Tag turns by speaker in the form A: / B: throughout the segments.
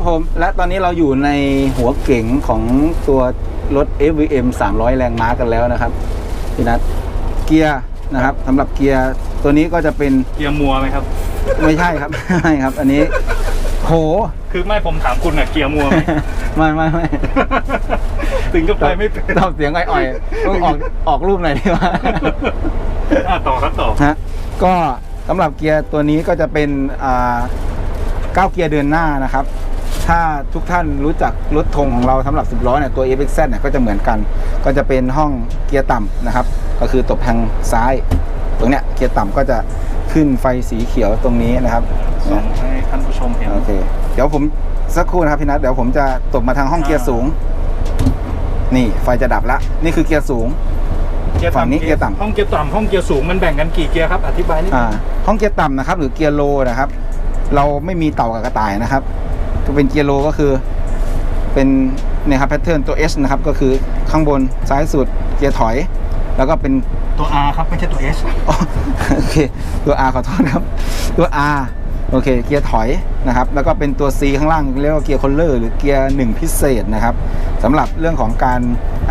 A: ครับผม และตอนนี้เราอยู่ในหัวเก๋งของตัวรถ FVM 300 แรงม้ากันแล้วนะครับพี่นัทเกียร์นะครับสำหรับเกียร์ตัวนี้ก็จะเป็น
B: เกียร์มัวไหมครับ
A: ไม่ใช่ครับ ไม่ครับ อันนี้โห
B: คือไม่ผมถามคุณอะเกียร์มัวไหม
A: ไม่ไม่ไม่
B: ถึงก็ไปไม่เป็น
A: ตอบเสียงอ่อยๆต้องออกออกรูปหน่อยดีกว่า
B: อะต่อครับต่อ
A: ฮะก็สำหรับเกียร์ตัวนี้ก็จะเป็นอ่าเก้าเกียร์เดินหน้านะครับ ถ้าทุกท่านรู้จักรถธงของเราสำหรับ 10 ล้อเนี่ยตัว FXZ เนี่ยก็จะเหมือนกัน ก็จะเป็นห้องเกียร์ต่ำนะครับ ก็คือตบทางซ้าย ตรงเนี้ยเกียร์ต่ำก็จะขึ้นไฟสีเขียวตรงนี้นะครับ
B: ส่งให้ท่านผู้ชมเห็น
A: โอเคเดี๋ยวผมสักครู่นะครับพี่นัทเดี๋ยวผมจะตบมาทางห้องเกียร์สูง นี่ไฟจะดับละนี่คือเกียร์สูง
B: เกียร์
A: ฝั่งนี้
B: ต่ำ
A: เกียร์ต่ำ
B: ห้องเกียร์ต่ำห้องเกียร์สูงมันแบ่งกันกี่เกียร์ครับอธิบายนิดนึ
A: อ่างห้องเกียร์ต่ำนะครับ หรือเกียร์โลนะครับ เราไม่มีเต่ากับกระต่ายนะครับ ก็เป็นเกียร์โลก็คือเป็นเนี่ยครับแพทเทิร์นตัว S นะครับก็คือข้างบนซ้ายสุดเกียร์ถอย แล้วก็เป็น
B: ตัว R ครับไม่ใช่ตัว S
A: อ๋อโอเคตัว R ขอโทษครับตัว R โอเคเกียร์ถอยนะครับแล้วก็เป็นตัว C ข้างล่างเรียกว่าเกียร์คอนเลอร์หรือเกียร์หนึ่งพิเศษนะครับสำหรับเรื่องของการ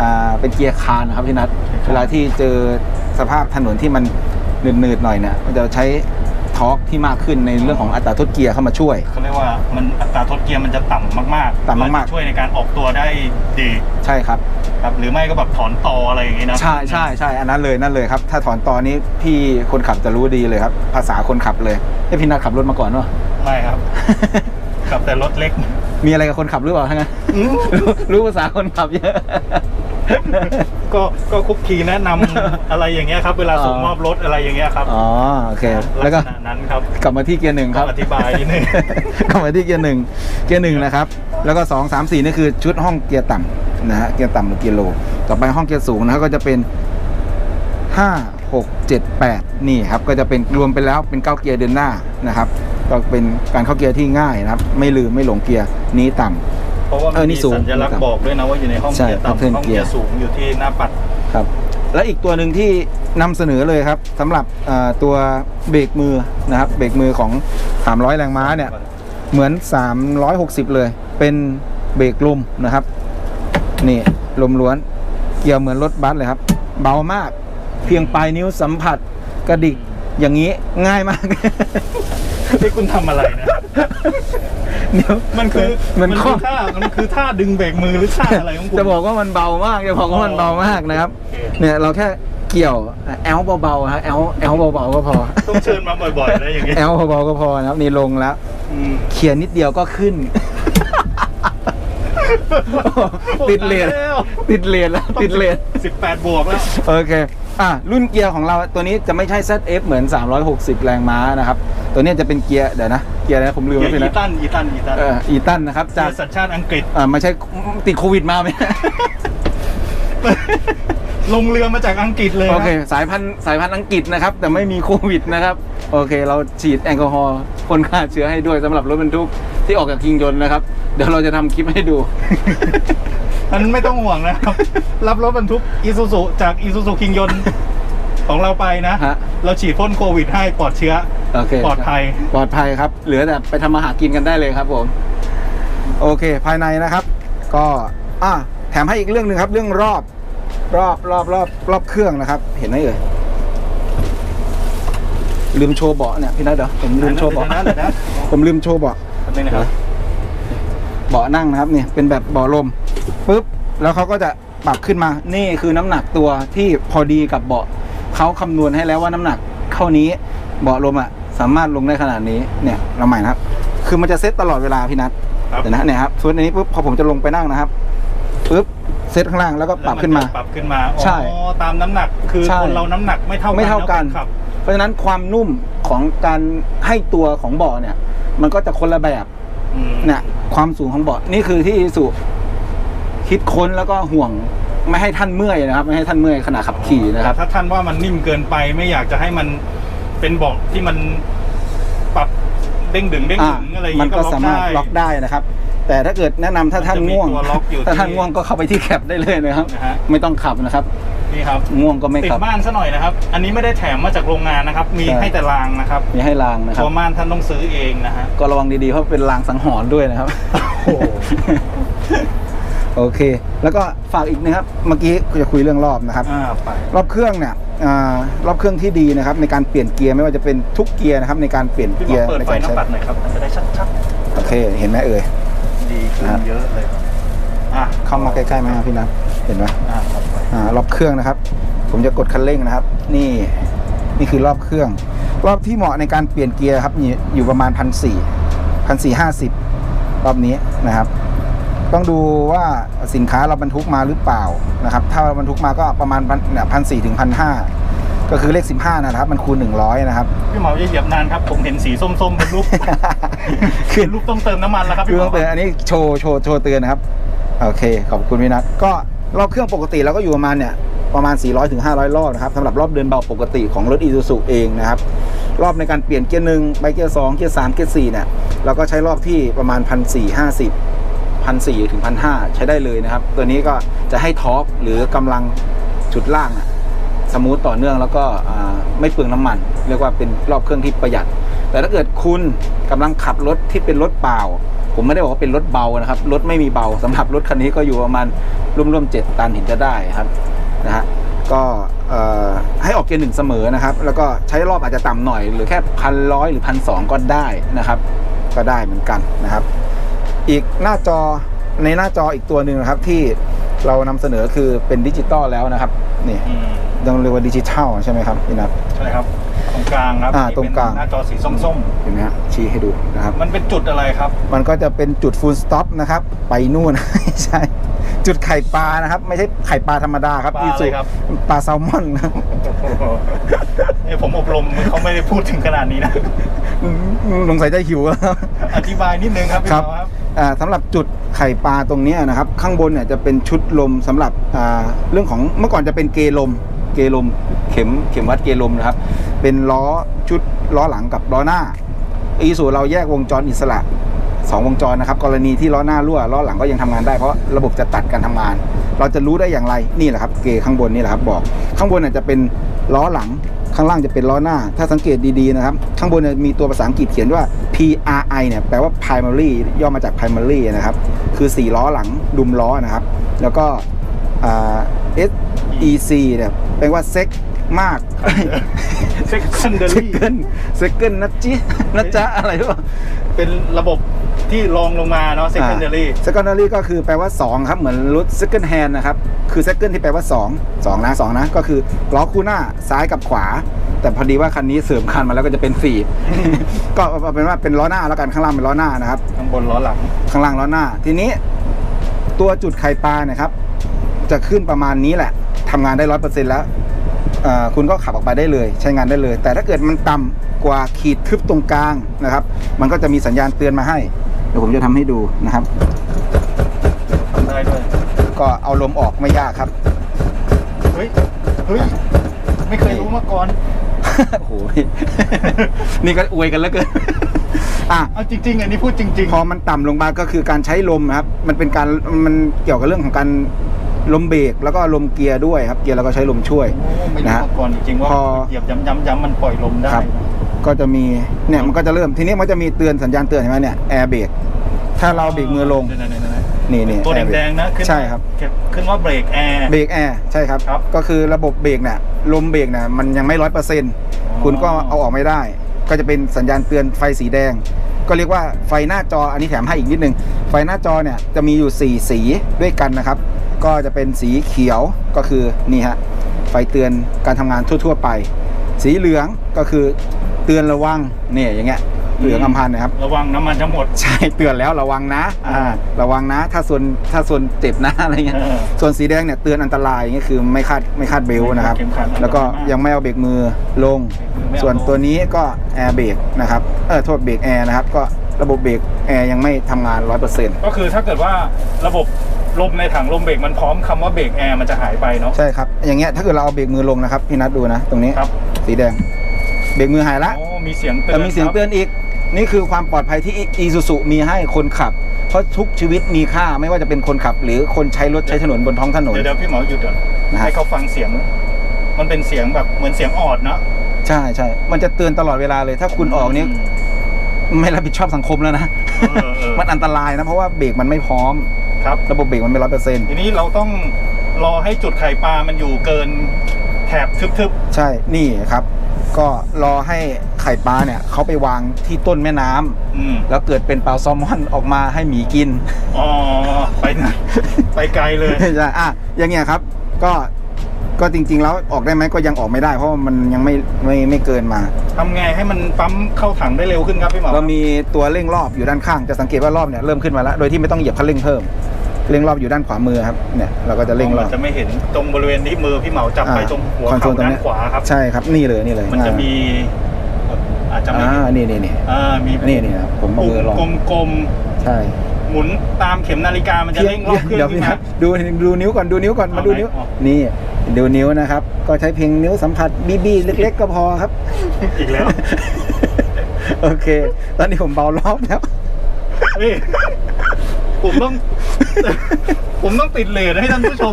A: อ่าเป็นเกียร์คานนะครับพี่นัทเวลาที่เจอสภาพถนนที่มันหนืดๆหน่อยเนี่ยมันจะใช้ ทอร์กที่มากขึ้นในเรื่องของอัตราทดเกียร์เข้ามาช่วย
B: เขาเรียกว่ามันอัตราทดเกียร์มันจะต่ำมากๆ
A: ต่ำมากๆ
B: เพื่อจะช่วยในการออกตัวได้ดี
A: ใช่ครับ
B: ครับหรือไม่ก็แบบถอนตออะไรอย่างงี้นะ
A: ใช่ใช่ใช่อันนั้นเลยนั่นเลยครับ ถ้าถอนตอนนี้พี่คนขับจะรู้ดีเลยครับ ภาษาคนขับเลยไอยพี่นัทขับรถมาก่อนวะ
B: ไม่ครับขับแต่รถเล็ก
A: มีอะไรกับคนขับหรือเปล่าทั้งนั้น
B: อืม
A: รู้รู้ภาษาคนขับเยอะ
B: ก็ก็คุกคีแนะนำอะไรอย่างเงี้ยครับ เวลาส่งมอบรถอะไรอย่างเงี้ยครับ
A: อ๋อโอเคแล้วก็
B: ลัษณะนั้นครับ
A: กลับมาที่เกียร์หนึ่งครับ
B: อธิบายนิดนึง
A: กลับมาที่เกียร์หนึ่งเกียร์หนึ่งนะครับ แล้วก็สองสามสี่นี่คือชุดห้องเกียร์ต่ำนะฮะเกียร์ต่ำหรือเกียร์โล ต่อไปห้องเกียร์สูงนะครับก็จะเป็นห้าหกเจ็ดแปดนี่ครับก็จะเป็นรวมไปแล้วเป็นเก้าเกียร์เดินหน้านะครับ ก็เป็นการเข้าเกียร์ที่ง่ายนะครับ ไม่ลืมไม่หลงเกียร์นี้ต่ำ
B: เพราะว่า
A: เอ
B: มัน
A: อนี่
B: มี
A: สูง
B: สัญลักษณ์บอกด้วยนะว่าอยู่ในห้อง
A: ใช่
B: เกียร์
A: pattern
B: ต่ำห้องเกียร์
A: gear
B: สูงอยู่ที่หน้าปัด
A: ครับ และอีกตัวหนึ่งที่นำเสนอเลยครับสำหรับเอ่อตัวเบรกมือนะครับเบรกมือของ 300 แรงม้าเนี่ย เหมือน 360 เลย เป็นเบรกลมนะครับ นี่ลมล้วน เกี่ยวเหมือนรถบัสเลยครับ เบามาก เพียงปลายนิ้วสัมผัสกระดิกอย่างนี้ง่ายมาก
B: ที่คุณทำอะไรนะ
A: เดี๋ยว
B: มันคือ
A: มัน
B: คื
A: ข้อ
B: ท่ามันคือท่าดึงเบรกมือหรือท่าอะไรของคุณ
A: จะบอกว่ามันเบามากจะบอกว่ามันเบามากนะครับเนี่ยเราแค่เกี่ยวแอลเบาๆฮะแอลแอลเบาๆก็พอ
B: ต้องเชิญมาบ่อยๆนะอย่างเงี้ย
A: แอลเบาๆก็พอนะครับนี่ลงแล้ว
B: อืม
A: เขียนนิดเดียวก็ขึ้น ติดเลนติดเลนแล้วติดเลน
B: สิบแปดบวกแล้ว
A: โอเค อะรุ่นเกียร์ของเราตัวนี้จะไม่ใช่ ZF เหมือน 360 แรงม้านะครับ ตัวนี้จะเป็นเกียร์เดี๋ยวนะ เกียร์อะไรผมลืม
B: เกีย
A: แล้ว
B: ร์
A: พี่
B: อี
A: นะ
B: ตันอีตันอีตัน
A: เอออีตันนะครับ
B: เกี
A: จายก
B: ร์สัญชาติอังกฤษ
A: อ่าไม่ใช่ติดโควิดมาไหม
B: ลงเรือมาจากอังกฤษเลยนะ
A: โอเคสายพันธุ์สายพันธุ์อังกฤษนะครับ แต่ไม่มีโควิดนะครับ โอเค เราฉีดแอลกอฮอล์พ่นฆ่าเชื้อให้ด้วยสำหรับรถบรรทุกที่ออกจากคิงยนต์นะครับ เดี๋ยวเราจะทำคลิปให้ดู
B: อันนั้นไม่ต้องห่วงนะครับ รับรถบรรทุกอีซูซูจากอีซูซูคิงยนของเราไปนะ
A: ฮะ
B: เราฉีดพ่นโควิดให้ปลอดเชื้อ
A: โอเค
B: ปลอดภัย
A: ปลอดภัยครับ เหลือแต่ไปทำมาหากินกันได้เลยครับผม โอเค ภายในนะครับ ก็อะแถมให้อีกเรื่องหนึ่งครับ เรื่องรอบ รอบรอบรอบรอบเครื่องนะครับ เห็นไหมเอ่ยลืมโชว์เบาะเนี่ยพี่นัทเดี๋ยวผมลืมโชว์เบาะ
B: เดี๋ยวนะเดี๋ยวนะ
A: ผมลืมโชว์เบาะ
B: แป๊บนึงนะครับ
A: เบาะนั่งนะครับเนี่ยเป็นแบบเบาะลม ปุ๊บแล้วเขาก็จะปรับขึ้นมานี่คือน้ำหนักตัวที่พอดีกับเบาะเขาคำนวณให้แล้วว่าน้ำหนักเท่านี้เบาะลมอะสามารถลงได้ขนาดนี้เนี่ยเราใหม่นะครับ คือมันจะเซตตลอดเวลาพี่นัท
B: ครับ
A: เดี๋ยวนะเนี่ยครับส่วนอันนี้ปุ๊บพอผมจะลงไปนั่งนะครับปุ๊บเซตข้างล่างแล้วก็ปรับขึ้นมา
B: แล้วจะปรับขึ้นมา
A: ใช่
B: อ๋อตามน้ำหนักคือ
A: ใช่
B: คนเราน้ำหนักไม่เท่ากัน
A: ไม่เท่ากัน
B: ครับ
A: เพราะฉะนั้นความนุ่มของการให้ตัวของเบาะเนี่ย มันก็จะคนละแบบ
B: อืม
A: เนี่ยความสูงของเบาะนี่คือที่สุ คิดค้นแล้วก็ห่วงไม่ให้ท่านเมื่อยนะครับ ไม่ให้ท่านเมื่อยขณะขับขี่นะครับ
B: ถ้าท่านว่ามันนิ่มเกินไปไม่อยากจะให้มันเป็นเบาะที่มันปรับเด้งดึงเด้ง
A: อ่า
B: ดึงอะไรอย่าง
A: มัน
B: งี้
A: ก็
B: ก็ล็อก
A: สามารถ
B: ได้
A: ล็อกได้นะครับ แต่ถ้าเกิดแนะนำถ้าท่าน
B: มันจะมี
A: ง่วง
B: ตัวล็อกอยู่
A: ถ้าท่าน
B: ที่
A: ง่วงก็เข้าไปที่แคปได้เลยนะครับ
B: นะฮะ
A: ไม่ต้องขับนะครับ
B: นี่ครับ
A: ง่วงก็ไม่
B: ติด
A: ขับ
B: ม่านซะหน่อยนะครับ อันนี้ไม่ได้แถมมาจากโรงงานนะครับ มี
A: ใช่
B: ให้แต่รางนะครับ
A: มีให้รางนะครับ
B: ตัวม่านท่านต้องซื้อเองนะฮะ
A: ก็ระวังดีๆเพราะเป็นรางสังหรณ์ด้วยนะครับ
B: โอ้โห
A: โอเค แล้วก็ฝากอีกนะครับ เมื่อกี้จะคุยเรื่องรอบนะครับ
B: อ่าไป
A: รอบเครื่องเนี่ยอารอบเครื่องที่ดีนะครับ ในการเปลี่ยนเกียร์ไม่ว่าจะเป็นทุกเกียร์นะครับ ในการเปลี่ยน
B: พี่หม
A: เกี
B: อย
A: ร์
B: เปิด
A: ใน
B: ไฟ
A: การ
B: หน้า
A: ใช้
B: ปัดหน่อยครับมันจะได้ชัด
A: โอเค เห็นไหมเอ่ย
B: ๆ ดีขึ้น
A: ครับ
B: เยอะเลยครับอะ
A: เข้ามาใกล้ๆไหมครับพี่นัทเห็นไหม
B: อ่าครับไป
A: อ่ารอบเครื่องนะครับ ผมจะกดคันเร่งนะครับ นี่นี่คือรอบเครื่อง รอบที่เหมาะในการเปลี่ยนเกียร์ครับอยู่อยู่ประมาณพันสี่พันสี่ห้าสิบรอบนี้นะครับ ต้องดูว่าสินค้าเราบรรทุกมาหรือเปล่านะครับ ถ้าเราบรรทุกมาก็ประมาณพันเนี่ยพันสี่ถึงพันห้าก็คือเลขสิบห้านะครับ มันคูณหนึ่งร้อยนะครับ
B: พี่หมอจะเหยียบนานครับ ผมเห็นสีส้มๆเป็นรูป
A: ขึ้น
B: เป็นรูปต้องเติมน้ำมันแล้วครับ
A: คือ
B: พี่หม
A: ต้
B: อ
A: องเตือนอันนี้โชว์โชว์โชว์เตือนนะครับ โอเค ขอบคุณพี่นัทก็รอบเครื่องปกติเราก็อยู่ประมาณเนี่ยประมาณ 400ถึง500 รอบนะครับสำหรับรอบเดินเบาปกติของรถอีซูซูเองนะครับ รอบในการเปลี่ยนเกียร์หนึ่งไปเกียร์สองเกียร์สามเกียร์สี่เนี่ยเราก็ใช้รอบที่ประมาณ 1 4 5 0 1 4 0ถึง1,500ใช้ได้เลยนะครับ ตัวนี้ก็จะให้ทอร์กหรือกำลังจุดล่างสมูทต่อเนื่องแล้วก็ไม่เปลืองน้ำมัน เรียกว่าเป็นรอบเครื่องที่ประหยัด แต่ถ้าเกิดคุณกำลังขับรถที่เป็นรถเปล่า ผมไม่ได้บอกว่าเป็นรถเบานะครับรถไม่มีเบาสำหรับรถคันนี้ก็อยู่ประมาณร่วมๆเจ็ดตันเห็นจะได้ครับนะฮะก็ให้ออกเกียร์หนึ่งเสมอนะครับ แล้วก็ใช้รอบอาจจะต่ำหน่อยหรือแค่พันร้อยหรือพันสองก็ได้นะครับ ก็ได้เหมือนกันนะครับ อีกหน้าจอในหน้าจออีกตัวหนึ่งนะครับที่เรานำเสนอคือเป็นดิจิตอลแล้วนะครับนี่
B: อืม
A: ต้องเรียกว่าดิจิทัลใช่ไหมครับพี่นัท
B: ใช่ครับตรงกลางครับ
A: อ่า
B: นี่
A: ตรงกลาง
B: เป็นหน้าจอสีส้ม
A: เห็นไหมฮะชี้ให้ดูนะครับ
B: ๆมันเป็นจุดอะไรครับ
A: มันก็จะเป็นจุดฟูลสต็อปนะครับ ไปนู่นไม่ใช่จุดไข่ปลานะครับ ไม่ใช่ไข่ปลาธรรมดาครับ
B: ปลา
A: อีซู
B: อะไรครับ
A: ปลาแซลมอนครับ
B: เอ้ยผมอบรมเขาไม่ได้พูดถึงขนาดนี้นะ
A: สงสัยจะหิวแล้วครับ
B: อธิบายนิดนึงครับพี่
A: ครับ
B: หมอครับ
A: อ่าสำหรับจุดไข่ปลาตรงนี้นะครับ ข้างบนเนี่ยจะเป็นชุดลมสำหรับเรื่องของเมื่อก่อนจะเป็นเกลม เกลมเข็มเข็มวัดเกลมนะครับ เป็นล้อชุดล้อหลังกับล้อหน้าอีสูเราแยกวงจรอิสระสองวงจรนะครับ กรณีที่ล้อหน้ารั่วล้อหลังก็ยังทำงานได้เพราะระบบจะตัดการทำงาน เราจะรู้ได้อย่างไรนี่แหละครับ เกข้างบนนี่แหละครับบอก ข้างบนเนี่ยจะเป็นล้อหลัง ข้างล่างจะเป็นล้อหน้า ถ้าสังเกตดีๆนะครับ ข้างบนเนี่ยมีตัวภาษาอังกฤษเขียนว่า PRI เนี่ยแปลว่า primary ย่อมาจาก primary นะครับ คือ 4 ล้อหลังดุมล้อนะครับ แล้วก็อ่า SEC เนี่ยแปลว่าเซ็กมาก
B: secondary
A: เซ็กเกิลเซ็กเกิลนะจินะจ๊ะอะไรหรือเปล่า
B: เป็นระบบ ที่รองลงมาเนาะ secondary
A: เซคันดารีก็คือแปลว่า 2 ครับ เหมือนรถ second hand นะครับ คือ second ที่แปลว่า 2 2นะ2นะ ก็คือล้อคู่หน้าซ้ายกับขวา แต่พอดีว่าคันนี้เสริมคันมาแล้วก็จะเป็น4ก็เอาเป็นว่าเป็นล้อหน้าแล้วกันข้างล่างเป็นล้อหน้านะครับ
B: ข้างบนล้อหลัง
A: ข้างล่างล้อหน้า ทีนี้ ตัวจุดไข่ปลาเนะครับ จะขึ้นประมาณนี้แหละทำงานได้ร้อยเปอร์เซ็นต์แล้วเอ่อคุณก็ขับออกไปได้เลย ใช้งานได้เลย แต่ถ้าเกิดมันต่ำกว่าขีดทึบตรงกลางนะครับ มันก็จะมีสัญญาณเตือนมาให้ เดี๋ยวผมจะทำให้ดูนะครับ
B: ทำได้ด้วย
A: ก็เอาลมออกไม่ยากครับ
B: เฮ้ย เฮ้ย ไม่เคยรู้มาก่อน
A: โอ้โห นี่ก็อวยกันแล้วเกินอะ
B: เอาจริงๆอันนี้พูดจริง
A: พอมันต่ำลงมาก็คือการใช้ลมนะครับ มันเป็นการ มันเกี่ยวกับเรื่องของการลมเบรกแล้วก็ลมเกียร์ด้วยครับ เกียร์เราก็ใช้ลมช่วย
B: ๆโอ้ไม่รู้
A: นะฮะ
B: มาก่อนจริงๆว่า
A: พอ
B: เหยียบย้ำย้ำย้ำมันปล่อยลมได้
A: ครับ ก็จะมีเนี่ยมันก็จะเริ่มทีนี้มันจะมีเตือนสัญญาณเตือนเห็นไหมเนี่ยแอร์เบรกถ้าเราเบรกมือลงนี่นี่
B: ตัว
A: แอร์เบร
B: แด
A: ก
B: งๆนะขึ้น
A: ใช่ครับ
B: เก็บขึ้นว่าเบรกแอร์
A: เบรกแอร์ใช่ครับ
B: ครับ
A: ก็คือระบบเบรกเนี่ยลมเบรกเนี่ยมันยังไม่ร้อยเปอร์เซ็นต์คุณก็เอาออกไม่ได้ ก็จะเป็นสัญญาณเตือนไฟสีแดง ก็เรียกว่าไฟหน้าจออันนี้แถมให้อีกนิดนึง ไฟหน้าจอเนี่ยจะมีอยู่ 4 สีด้วยกันนะครับ ก็จะเป็นสีเขียวก็คือนี่ฮะไฟเตือนการทำงานทั่ว ๆ ไป สีเหลืองก็คือเตือนระวังเนี่ยอย่างเงี้ยเหลืองอำพันธ์นะครับ
B: ระวังน้ำมันจะหมด
A: ใช่เตือนแล้วระวังนะอ่าระวังนะ ถ้าส่วนถ้าส่วนเจ็บนะอะไรเงี้ย
B: เออ
A: ส่วนสีแดงเนี่ยเตือนอันตรายอย่างเงี้ยคือไม่คาดไม่คาดเบลต์นะครับ
B: เข็มขัดอันตราย
A: แล้วก็
B: มาก
A: ยังไม่เอาเบรกมือลง
B: ไม่เอา
A: ส่วนตัวนี้ก็แอร์เบรกนะครับเออโทษเบรกแอร์นะครับก็ระบบเบรกแอร์ยังไม่ทำงาน100%
B: ก็คือถ้าเกิดว่าระบบลมในถังลมเบรกมันพร้อมคำว่าเบรกแอร์มันจะหายไปเนาะ
A: ใช่ครับอย่างเงี้ยถ้าเกิดเราเอาเบรกมือลงนะครับพี่นัทดูนะ ตรงนี้
B: ครับ
A: สีแดง เบรกมือหายละ
B: โอ้มีเสียงเตือ
A: แต่
B: น
A: มีเสียง
B: ครับ
A: เตือนอีก นี่คือความปลอดภัยที่อีซูซุมีให้คนขับ เพราะทุกชีวิตมีค่าไม่ว่าจะเป็นคนขับ หรือคนใช้รถใช้ถนนบนท้องถนน
B: เดี๋ยวเดี๋ยวพี่หมอหยุดก่อน
A: นะฮะ
B: ให้เขาฟังเสียง มันเป็นเสียงแบบเหมือนเสียงออดเนาะ
A: ใช่ใช่มันจะเตือนตลอดเวลาเลย ถ้าคุณออกนี่ไม่รับผิดชอบสังคมแล้วนะ
B: เออเออ
A: มันอันตรายนะเพราะว่าเบรกมันไม่พร้อม
B: ครับ
A: ระบบเบรกมันไม่ร้อยเปอร์เซ็นต์
B: ทีนี้เราต้องรอให้จุดไข่ปลามันอยู่เกินแถบทึบ
A: ใช่นี่ครับ ก็รอให้ไข่ปลาเนี่ยเขาไปวางที่ต้นแม่น้ำ
B: ๆอืม
A: แล้วเกิดเป็นปลาแซลมอนออกมาให้หมีกิน
B: อ๋อไปไหนไปไกลเลย
A: ใช่อะอย่างเงี้ยครับ ก็ก็จริง ๆ แล้วออกได้ไหมก็ยังออกไม่ได้เพราะว่ามันยังไม่ไม่ไม่เกินมา
B: ทำไงให้มันปั๊มเข้าถังได้เร็วขึ้นครับพี่หมอ
A: เรามีตัวเร่งรอบอยู่ด้านข้างจะสังเกตว่ารอบเนี่ยเริ่มขึ้นมาแล้วโดยที่ไม่ต้องเหยียบคันเร่งเพิ่ม เร่งรอบอยู่ด้านขวามือครับเนี่ยเราก็จะเร่งร
B: มั
A: อบ
B: นจะไม่เห็นตรงบริเวณที่มือพี่เหมาจับไป
A: อ่า
B: ตรงหัว
A: คอนโซ
B: เข่า
A: ลตรง
B: ด้า
A: เนี้
B: น
A: ย
B: ขวาครับ
A: ใช่ครับนี่เลยนี่เลย
B: มันจะ
A: อ่า
B: มีอาจจะไม่
A: อ่า
B: เห็น
A: นี่นี่นี่
B: อ่ามี
A: นี่นี่ครับผมเอา
B: ปุ่ม
A: มือลอง
B: กลม
A: ใช่
B: ๆหมุนตามเข็มนาฬิกามันจะเร่งรอบเครื่อ
A: เดี๋ยว
B: งขึ้
A: พี่
B: น
A: ค
B: มา
A: รับดูดูนิ้วก่อนดูนิ้วก่อนมาดูนิ้ว
B: เอาไหนเอา
A: นี่ดูนิ้วนะครับ ก็ใช้เพียงนิ้วสัมผัสบีบีเล็ก ๆ ก็พอครับ
B: อีกแล้ว
A: โอเค ตอนนี้ผมเบารอบแล้ว
B: เฮ้ยผมต้อง ผมต้องติดเลทให้ท่านผู้ชม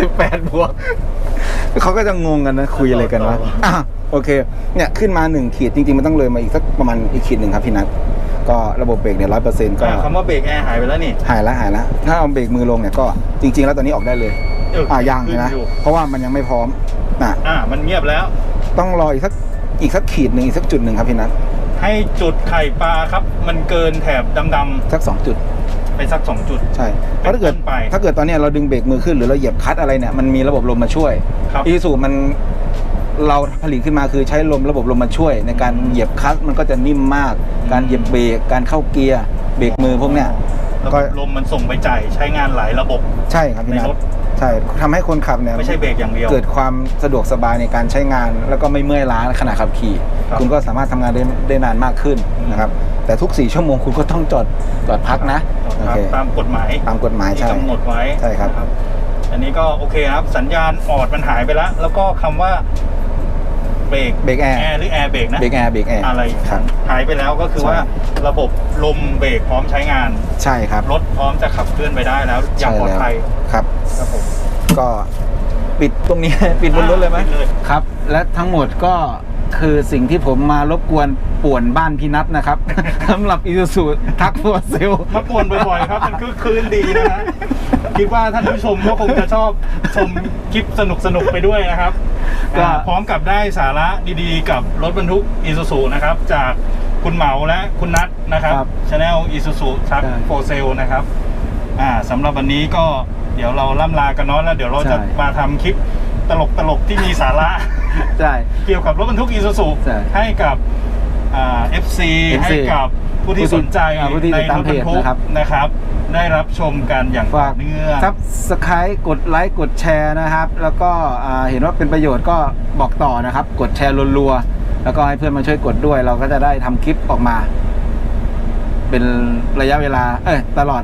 A: สิบแปดบวกเขาก็จะงงกันนะ คุยอะไรกันวะ
B: ต่อ
A: อะโอเค เนี่ยขึ้นมาหนึ่งขีดจริง ๆ มันต้องเลยมาอีกสักประมาณอีกขีดหนึ่งครับพี่นัทก็ระบบเบรกเนี่ยร้อยเปอร์เซ็นต์ก็
B: อ่าคำว่าเบรกแอร์หายไปแล้วนี่
A: หายแล้วหายแล้วถ้าเอาเบรกมือลงเนี่ยก็จริง ๆ แล้วตอนนี้ออกได้เลย
B: เออ
A: อ่ายังนะ
B: ขึ้นอยู่
A: เพราะว่ามันยังไม่พร้อมอะ
B: อ่ามันเงียบแล้ว
A: ต้องรออีกสักอีกสักขีดหนึ่งอีกสักจุดหนึ่งครับพี่นัท
B: ให้จุดไข่ปลาครับ มันเกินแถบดำ
A: สักสองจุด
B: ๆ ไปสักสองจุด
A: ใช่เพราะถ้าเกิด
B: เป็นต้นไป
A: ถ้าเกิดตอนเนี้ยเราดึงเบรกมือขึ้นหรือเราเหยียบคลัตช์อะไรเนี่ยมันมีระบบลมมาช่วย
B: ครับ
A: อีซูมันเราผลิตขึ้นมาคือใช้ลมระบบลมมาช่วย ในการเหยียบคลัตช์มันก็จะนิ่มมาก การเหยียบเบรกการเข้าเกียร์เบรกมือพวกเนี้ย
B: ระบ
A: ก็
B: บลมมันส่งไปจ่ายใช้งานหลายระบบ
A: ใช่ครับพี่นั
B: ใน
A: ท
B: รถ
A: ใช่ทำให้คนขับเนี่ย
B: ไม่ใช่เบรกอย่างเดียว
A: เกิดความสะดวกสบายในการใช้งาน แล้วก็ไม่เมื่อยล้าขณะขับขี่
B: ครับ
A: คุณก็สามารถทำงานได้ได้นานมากขึ้นนะครับ แต่ทุกสี่ชั่วโมงคุณก็ต้องจอดจอดพักนะโอ
B: ครับ
A: เค
B: ตามกฎหมาย
A: ตามกฎหมาย
B: ที่
A: ใช่
B: กำหนดไว้
A: ใช่ครับ
B: นะอันนี้ก็โอเคครับ สัญญาณออดมันหายไปแล้ว แล้วก็คำว่าเบรก
A: เบรกแอร์
B: แอร์หรือแอร์เบรกนะ
A: เบรกแอร์เบรกแอร์
B: อะไร
A: ครับ
B: หายไปแล้วก็คือ
A: ใช่
B: ว่าระบบลมเบรกพร้อมใช้งาน
A: ใช่ครับ
B: รถพร้อมจะขับเคลื่อนไปได้แล้วอย่าง
A: ใช่
B: ปลอด
A: แล้ว
B: ภัย
A: ครับ
B: ครับผม
A: ก็ปิดตรงนี้ปิดบนรถเลยไหม
B: ปิดเลย
A: ครับ และทั้งหมดก็ คือสิ่งที่ผมมารบกวนป่วนบ้านพี่นัทนะครับ สำหรับอีซูซูทักโฟเซล
B: มาป่วนบ่อยๆครับ มันคือคืนดีนะฮะคิดว่าท่านผู้ชมก็คงจะชอบชมคลิปสนุกๆไปด้วยนะครับ
A: ก็
B: อ่าพร้อมกับได้สาระดีๆ กับรถบรรทุกอีซูซูนะครับ จากคุณเหมาและคุณนัทนะครับช anel อีซูซูทักโฟเซลนะครับอ่าสำหรับวันนี้ก็เดี๋ยวเราล่ำลากันเนาะแล้วเดี๋ยวเราจะมาทำคลิป ตลกๆที่มีสาระ
A: ใช่
B: เกี่ยวกับรถบรรทุกอีซูซู
A: ใช่
B: ให้กับอ่า FC,
A: FC
B: ให้กับผู้ที่สนใจ
A: อ่าผู้ที่
B: ใน
A: ติดตาม
B: รถบรรทุก
A: เพจนะครับ
B: นะครับ ได้รับชมกันอย่างต่อ
A: ฝาก
B: เนื่อง
A: ซับสไครต์กดไลค์กดแชร์นะครับ แล้วก็อ่าเห็นว่าเป็นประโยชน์ก็บอกต่อนะครับ กดแชร์รัวๆแล้วก็ให้เพื่อนมาช่วยกดด้วย เราก็จะได้ทำคลิปออกมา เป็นระยะเวลา เอ้ยตลอด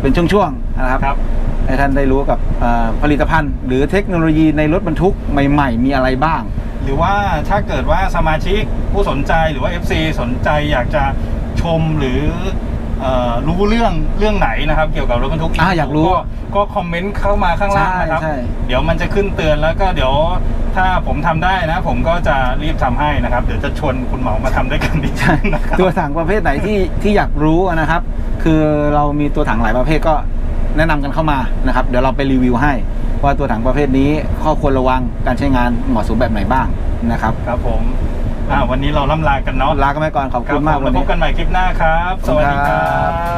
A: เป็นช่วงๆนะครับ
B: ครับ
A: ให้ท่านได้รู้กับอ่าผลิตภัณฑ์ หรือเทคโนโลยีในรถบรรทุกใหม่ ๆ มีอะไรบ้าง
B: หรือว่าถ้าเกิดว่าสมาชิกผู้สนใจหรือว่า FC สนใจอยากจะชมหรือเอ่อรู้เรื่องเรื่องไหนนะครับ เกี่ยวกับรถบรรทุก
A: อ่าอยากรู้
B: ก็คอมเมนต์เข้ามาข้างล่างนะครับ
A: ใช่ใช่
B: เดี๋ยวมันจะขึ้นเตือนแล้วก็เดี๋ยวถ้าผมทำได้นะ ผมก็จะรีบทำให้นะครับ เดี๋ยวจะชวนคุณเหมามาทำด้วยกันดีนะครับ
A: ตัวถังประเภทไหนที่ที่อยากรู้นะครับ คือเรามีตัวถังหลายประเภทก็ แนะนำกันเข้ามานะครับ เดี๋ยวเราไปรีวิวให้ว่าตัวถังประเภทนี้ข้อควรระวังการใช้งานเหมาะสมแบบไหนบ้างนะครับ
B: ครับผมอ่าวันนี้เราล่ำลากันเนาะ
A: ลากันไปก่อนขอบ
B: ครั
A: คุ
B: บ
A: ณ
B: ผม
A: มาก
B: แล้
A: วั
B: วนพ
A: นี้
B: บกันใหม่คลิปหน้าครับ สวัสดีค
A: ขอบคุณครั
B: รับบ